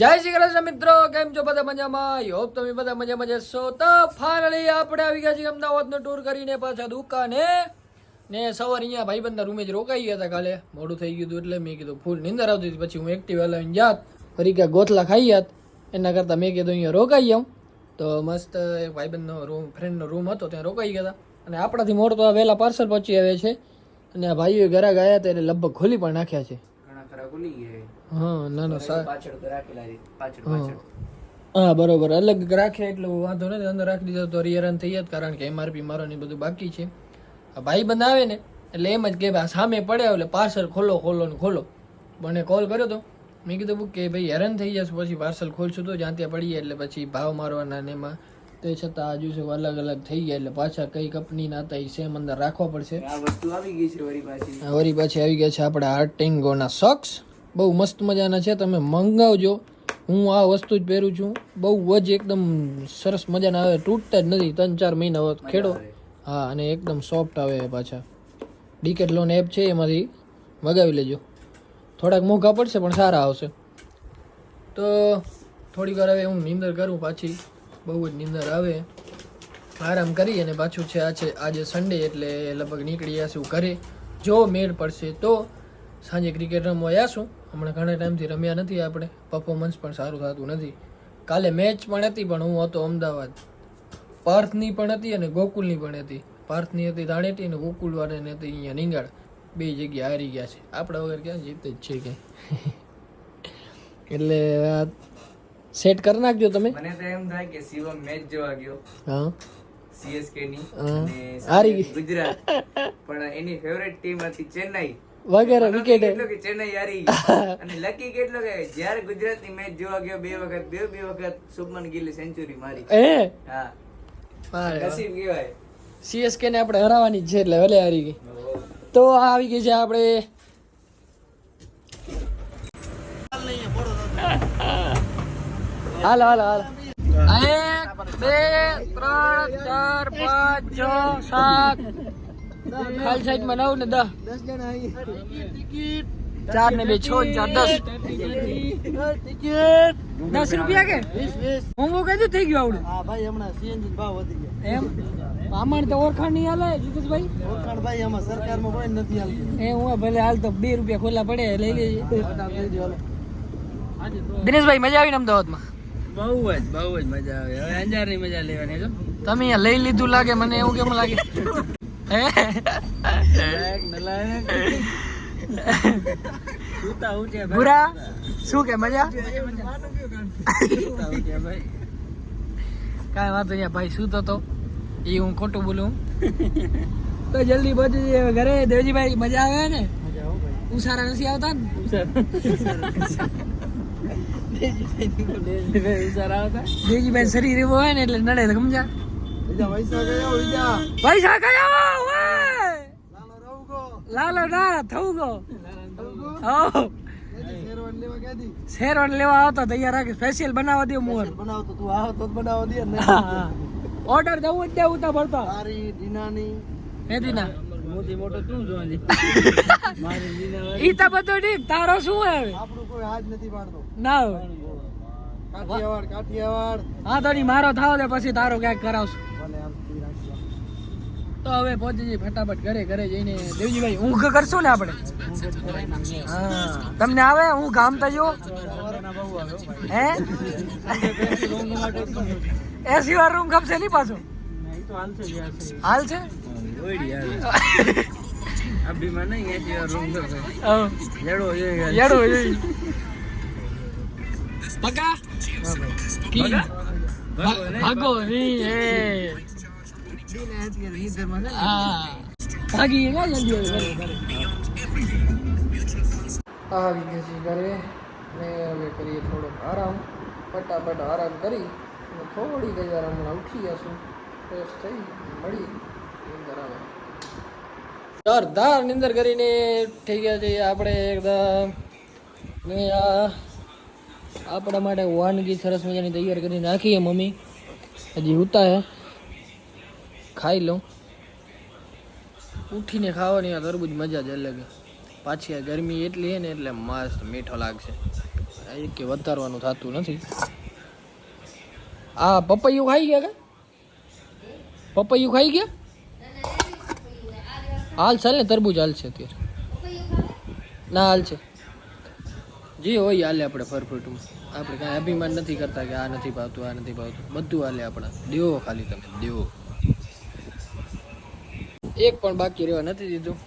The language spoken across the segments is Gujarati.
જય શ્રી કૃષ્ણ મિત્રો, કેમ છો બધા મજામાં? હોપ તમે બધા મજામાં જશો તો ફાઇનલી આપણે આવી ગયા છીએ અમદાવાદનો ટૂર કરીને પાછા દુકાને. ને સવારે અહીંયા ભાઈબંધના રૂમે જ રોકાઈ ગયા હતા કાલે. મોડું થઈ ગયું હતું એટલે મેં કીધું ફૂલ નીંદર આવતી હતી. પછી હું એક્ટિવ લાવીને જાત, ફરી ક્યાં ગોથલા ખાઈ જાત. એના કરતાં મેં કીધું, અહીંયા રોકાઈ જાઉં. તો મસ્ત એક ભાઈબંધનો રૂમ ફ્રેન્ડનો રૂમ હતો, ત્યાં રોકાઈ ગયા હતા. અને આપણાથી મોડ તો વહેલા પાર્સલ પહોંચી આવે છે. અને આ ભાઈઓ ઘરે ગયા હતા એટલે લગભગ ખોલી પણ નાખ્યા છે. ભૂલી ગયા હા ના ના સા પાછળ તો રાખેલા પાછળ હા. પાછળ. હા બરોબર. અલગ રાખે એટલે વાંધો નથી અંદર રાખી દીધો તો રિયરન થઈ જાય કારણ કે એમઆરપી મારો ને બધું બાકી છે. આ ભાઈ બંધ આવે ને એટલે એમ જ કે સામે પડ્યા એટલે પાર્સલ ખોલો ખોલો ને ખોલો. મને કોલ કર્યો તો. મેં કીધું કે ભાઈ હેરાન થઈ જશે પછી પાર્સલ ખોલશું તો જ્યાં ત્યાં પડીએ એટલે પછી ભાવ મારવાના ને એમાં. તે છતાં હજુ છે અલગ અલગ થઈ ગયા એટલે પાછા કઈ કંપનીના હતા એ સેમ અંદર રાખવા પડશે. આ વસ્તુ આવી ગઈ છે વરી પાછી. વરી પાછી આવી ગયા છે આપણા આર્ટિંગોના સોક્સ બહુ મસ્ત મજાના છે તમે મંગાવજો. હું આ વસ્તુ જ પહેરું છું. બહુ જ એકદમ સરસ મજાના આવે તૂટતા જ નથી ત્રણ ચાર મહિના ખેડો. હા અને એકદમ સોફ્ટ આવે પાછા. ડીકેટ લોન એપ છે એમાંથી મગાવી લેજો. થોડાક મોંઘા પડશે પણ સારા આવશે. તો થોડીક વાર હવે હું નિંદર કરું પાછી. બહુ જ નિંદર આવે. આરામ કરી અને પાછું છે આ છે આજે સન્ડે એટલે લગભગ નીકળી જશું ઘરે. જો મેળ પડશે તો સાંજે ક્રિકેટ રમવા જશું હમણાં ઘણા ટાઈમથી રમ્યા નથી આપણે. પરફોર્મન્સ પણ સારું થતું નથી. કાલે મેચ પણ હતી પણ હું હતો અમદાવાદ. પાર્થની પણ હતી અને ગોકુલની પણ હતી. પાર્થની હતી ધાણેટી અને ગોકુલ વાળાની હતી અહીંયા નિંગાળ. બે જગ્યા હારી ગયા છે. આપણા વગર ક્યાં જીતે જ છે કે? એટલે સેટ કરી નાખજો તમે. મને તો એમ થાય કે શિવમ મેચ જોવા ગયો. હા. સીએસકે ની. અને હારી. ગુજરાત. પણ એની ફેવરેટ ટીમ હતી ચેન્નઈ. વગેરે વિકેટ. ચેન્નઈ હારી. અને લકી કેટલો કે જ્યારે ગુજરાતની મેચ જોવા ગયો બે વખત બે બે વખત શુભમન ગિલે સેન્ચુરી મારી. હે? હા. નસીબ કહેવાય. સીએસકે ને આપણે હરાવવાની છે એટલે ભલે હારી ગઈ. તો આવી ગઈ છે આપણે. હાલ હાલ હાલ. એક બે ત્રણ ચાર પાંચ છ સાત ખાલી સાઈડમાં નવ ને દસ દસ જણા ચાર ને બે છ ચાર દસ. દસ રૂપિયા કે? હું બહુ થઈ ગયું આવડું. હા ભાઈ હમણાં સીએનજી ભાવ વધી ગયા. એમ? આમાં તો ઓળખાણ નહીં હાલે જીતેશભાઈ ઓળખાણ ભાઈ આમાં સરકારમાં કોઈ નથી હાલતું. એ હું ભલે હાલ તો બે રૂપિયા ખોલા પડે લઈ લેજે. લઈ દિનેશભાઈ મજા આવીને અમદાવાદમાં? બહુ જ બહુ જ મજા આવે. હવે અંજારની મજા લેવાની તમે લઈ લીધું લાગે મને એવું કેમ લાગે? ભૂરા શું કે મજા? કાંઈ વાંધો નહીં ભાઈ શું તો. એ હું ખોટું બોલું? તો જલ્દી પહોંચી જઈએ ઘરે દેવજીભાઈ મજા આવે ને? ઉસારા નથી આવતા ને? દેવજીભાઈ શરીર એવો હોય ને એટલે નડે સમજા પૈસા કયો લાલો ના થવું ગો. શેરવાન લેવા આવતો તૈયાર રાખી સ્પેશિયલ બનાવવા દો મોર બનાવતો તું આવો તો બનાવવા દે ને. ઓર્ડર દઉં જ દેવું તા ભરતો. મારી દીનાની. હે ના મોટી મોટો તું જોવાની. મારી દીના ઈ તો બધું ઠીક તારો શું હવે? આપણું કોઈ હાથ નથી પાડતો. ના કાઠિયાવાડ કાઠિયાવાડ. હા તો નહીં મારો થાવ દે પછી તારો ક્યાંક કરાવશું. તો હવે પહોંચી જઈએ ફટાફટ ઘરે ઘરે જઈને દેવજીભાઈ ઊંઘ કરશું ને આપણે? હા. તમને આવે? હું ગામ તો જો. હે? એસી વાર રૂમ ગમશે નહીં પાછો? હાલ છે? ભગો? નહીં ભાગો ગયા જલ્દી. આવી ગયા છીએ ઘરે ને હવે કરીએ થોડોક આરામ ફટાફટ આરામ કરી અને થોડી જ વાર હમણાં ઉઠી જશું ફ્રેશ થઈ મળી નીંદર આવે જોરદાર નિંદર કરીને થઈ ગયા છીએ આપણે એકદમ ને આ આપણા માટે વાનગી સરસ મજાની તૈયાર કરી નાખીએ મમ્મી હજી ઉતા હે ખાઈ લઉં. ઉઠીને ખાવાની આ તરબૂજ મજા જ અલગ પાછી આ ગરમી એટલી ને એટલે મસ્ત મીઠો લાગશે. કે વધારવાનું થતું નથી. આ પપૈયું ખાઈ ગયા કે? પપૈયું ખાઈ ગયા? હાલ ચાલ ને તરબૂચ હાલ છે અત્યારે. ના, હાલ છે. જે હોય હાલે આપણે ફરફ્રૂટમાં આપણે કાંઈ અભિમાન નથી કરતા કે આ નથી ભાવતું, આ નથી ભાવતું. બધું હાલે આપણે. દેવો ખાલી તમે, દેવો. એક પણ બાકી રહેવા નથી દીધું.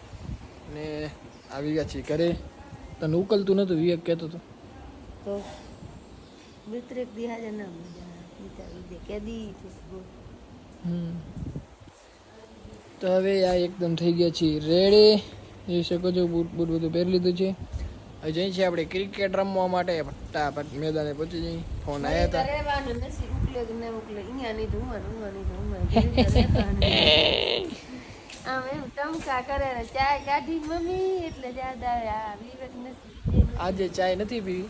ને આવી ગયા છીએ ઘરે. તને ઉકલતું નતું વિવેક કહેતો હતો? તો મિત્ર એક દિહાજે ના મજા કેદી હમ. તો હવે આ એકદમ થઈ ગયા છીએ. રેડી જોઈ શકો છો બૂટ બૂટ બધું પહેરી લીધું છે. હવે જઈએ છીએ આપણે ક્રિકેટ રમવા માટે. ફટાફટ મેદાને પહોંચી જઈએ. ફોન આવ્યા હતા. નથી ઉકલે કે ના ઉકલે અહીંયા નહીં ઉમાં ઉમાં નહીં તો આમ એમ ટમકા કરે ને કાઢી મમ્મી એટલે યાદ આવે આ વિવેક નથી. આજે ચાય નથી પીવી.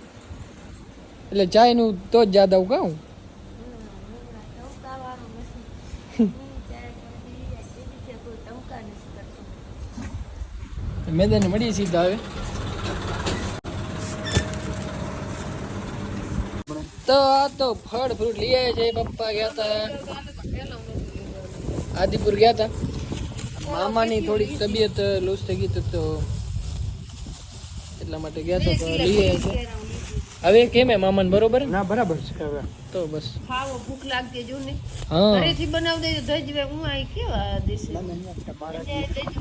એટલે ચાયનું તો જ યાદ આવું કહું મેદાને મળીએ સીધા હવે. તો આ તો ફળ ફ્રૂટ લઈ આવ્યા છે. પપ્પા ગયા હતા આદિપુર ગયા હતા મામાની થોડીક તબિયત લૂઝ થઈ ગઈ તો એટલા માટે ગયા તો લઈ છે. હવે કેમ હે મામાન બરોબર? ના બરાબર છે હવે. તો બસ. ખાવો ભૂખ લાગતી જો ને. હા. ઘરેથી બનાવી દેજો ધજવે હું આ કેવા દેશે?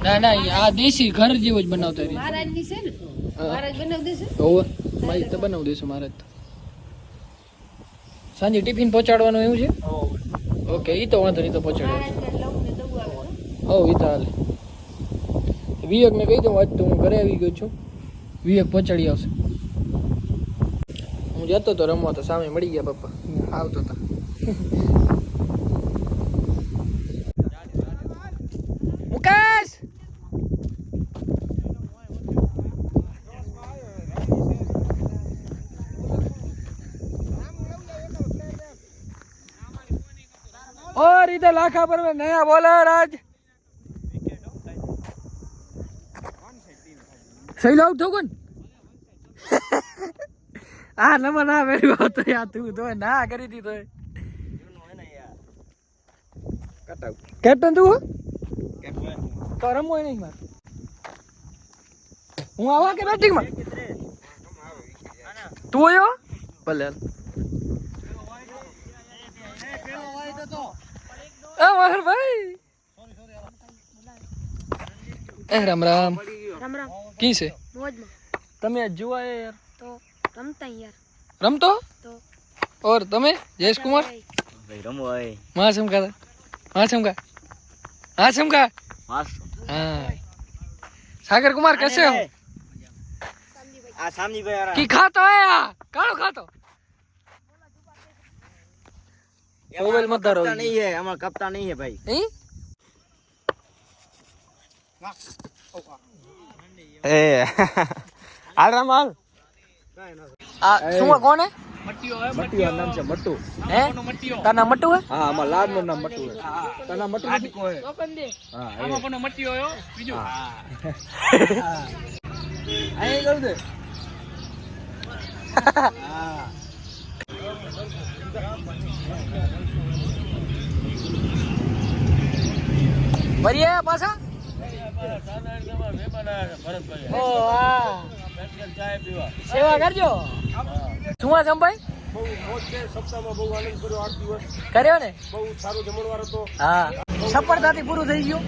ના ના આ દેશી ઘર જેવો જ બનાવતા રહી. મહારાજની છે ને? મહારાજ બનાવી દેશે? હોવે મારી તો બનાવી દઈશું મારે તો. સાંજે ટિફિન પહોંચાડવાનું એવું છે? ઓકે એ તો વાંધો નહીં તો પહોંચાડવાનું મહારાજ લઉં ને દઉં આવે હો એ તો હાલે વિવેકને કહી દઉં આજ તો હું ઘરે આવી ગયો છું વિવેક પહોંચાડી આવશે હું જતો તો રમવા તો સામે મળી ગયા પપ્પા આવતો હતા મુકેશ और इधर लाखा पर में नया बॉलर आज સહી લાવ થયો કોણ આ નંબર ના મેળવ્યો તો યાર, તું તો ના કરી દીધો કેપ્ટન તું? તો રમવો નહીં માર. હું આવા કે બેટિંગમાં? તું આવ્યો ભલે ભાઈ રામ રામ. રામ રામ કી છે મોજમાં તમે આજ જોવા આયા યાર તો રમતા યાર રમતો તો और તમે જયેશ कुमार ભાઈ રમો ભાઈ वहाँ समका था वहाँ समका हाँ समका મસ્ત हाँ सागर कुमार कैसे हो આ સામની ભાઈ की खातो है यार कालो खातो मोबाइल मत धरो नहीं है हमारा कप्तान नहीं है भाई नहीं એ. હાલ હાલ આ શું કોને મટ્ટીઓ નામ છે મટ્ટુ. આમાં લાડનું નામ મટ્ટુ હે. તારા મટ્ટુ નથી? પાછા. બહુ કરજો. શું આ સંભાઈ? આનંદ કર્યો આઠ ને? બહુ સારો જમણવાર હતો. હા. સફળતાથી પૂરું થઈ ગયું?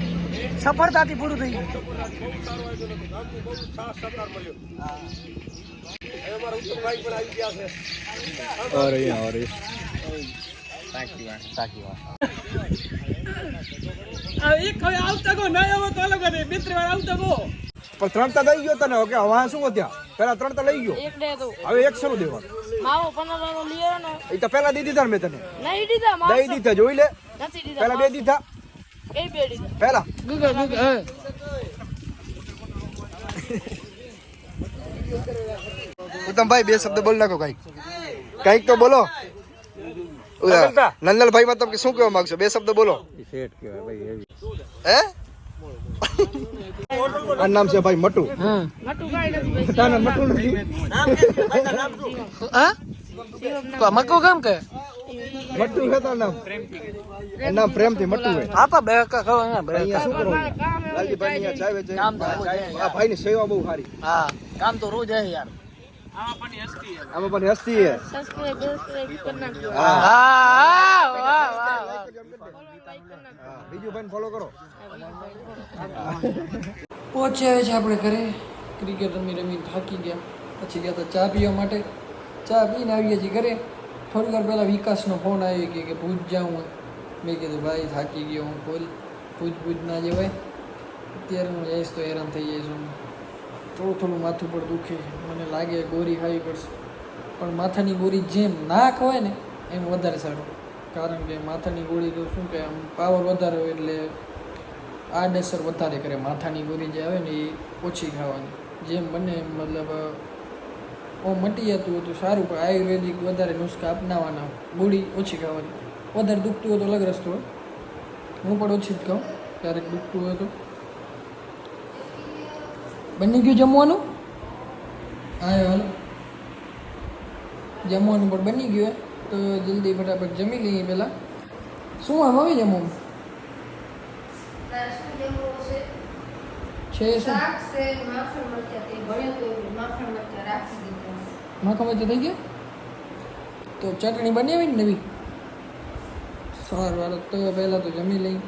સફળતાથી પૂરું થઈ ગયું? બહુ સારું આયોજન હતું ગામથી બહુ સાથ સહકાર મળ્યો હવે અમારા ઉત્તમભાઈ પણ આવી ત્રણ તો લઈ ગયો તને. ઓકે હવે શું વધ્યા પેલા ત્રણ તો લઈ ગયો. એક દે તો. હવે એક શરૂ દેવા માવો પંદર લીયો ને એ તો પેલા દી દીધા ને મેં તને. નહીં દીધા માવો દઈ દીધા જોઈ લે. નથી દીધા પેલા બે દીધા. એ બે દીધા. પેલા હે. ઉત્તમભાઈ બે શબ્દ બોલ નાખો કંઈક. કંઈક તો બોલો. નંદલભાઈ માં તમે શું કહેવા માંગશો? બે શબ્દ બોલો. હે? આ નામ છે ભાઈ મટુ. હમ મટુ નથી. હા? મકુ કેમ કે? મટુ છે તારું નામ? નામ પ્રેમથી મટુ હે આપા બે કા ખબર ના બે અહીંયા શું કરો? લાલજીભાઈ અહીંયા ચાવે છે આ ભાઈની સેવા બહુ સારી. હા કામ તો રોજ હે યાર. આમાં પણ હસ્તી હે સબસ્ક્રાઇબ સબસ્ક્રાઇબ કરી નાખજો હા વાહ વાહ વાહ. હા, બીજું ભાઈ ફોલો કરો. પહોંચ્યા છે આપણે ઘરે. ક્રિકેટ રમી રમી થાકી ગયા. પછી ગયા તો ચા પીવા માટે. ચા પીને આવીએ છીએ ઘરે. થોડી વાર પહેલાં વિકાસનો ફોન આવ્યો કે કે ભૂજ જાઉં હું મેં કીધું ભાઈ થાકી ગયો હું બોલ ભૂજ ભૂજ ના જવાય. અત્યારે હું જઈશ તો હેરાન થઈ જઈશ હું. થોડું થોડું માથું પર દુખે છે. મને લાગે ગોરી ખાવી પડશે. પણ માથાની ગોળી જેમ ના ખવાય ને, એમ વધારે સારું. કારણ કે માથાની ગોળી તો શું કે, આમ પાવર વધારે હોય એટલે આડઅસર વધારે કરે. માથાની ગોળી જે આવે ને એ ઓછી ખાવાની. જેમ બને એમ મતલબ ઓ મટી જતું હતું, સારું. પણ આયુર્વેદિક વધારે નુસ્ખા અપનાવવાના. ગોળી ઓછી ખાવાની. વધારે દુખતું હોય તો અલગ રસ્તો હું પણ ઓછી જ ખાઉં. ક્યારેક દુખતું હોય તો. બની ગયું જમવાનું? હા હાલો. જમવાનું પણ બની ગયું. તો જલ્દી ફટાફટ જમી લઈએ પહેલાં. શું આમ શું? લેવું છે છે શું માખણ મરચાં થઈ ગયા? તો ચટણી બનાવી ને નવી? સારું હાલો. તો પહેલાં તો જમી લઈ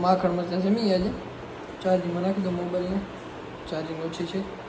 માખણ મરચાં જમી આજે ચાર્જિંગમાં નાખી દો મોબાઈલને ચાર્જિંગ ઓછી છે.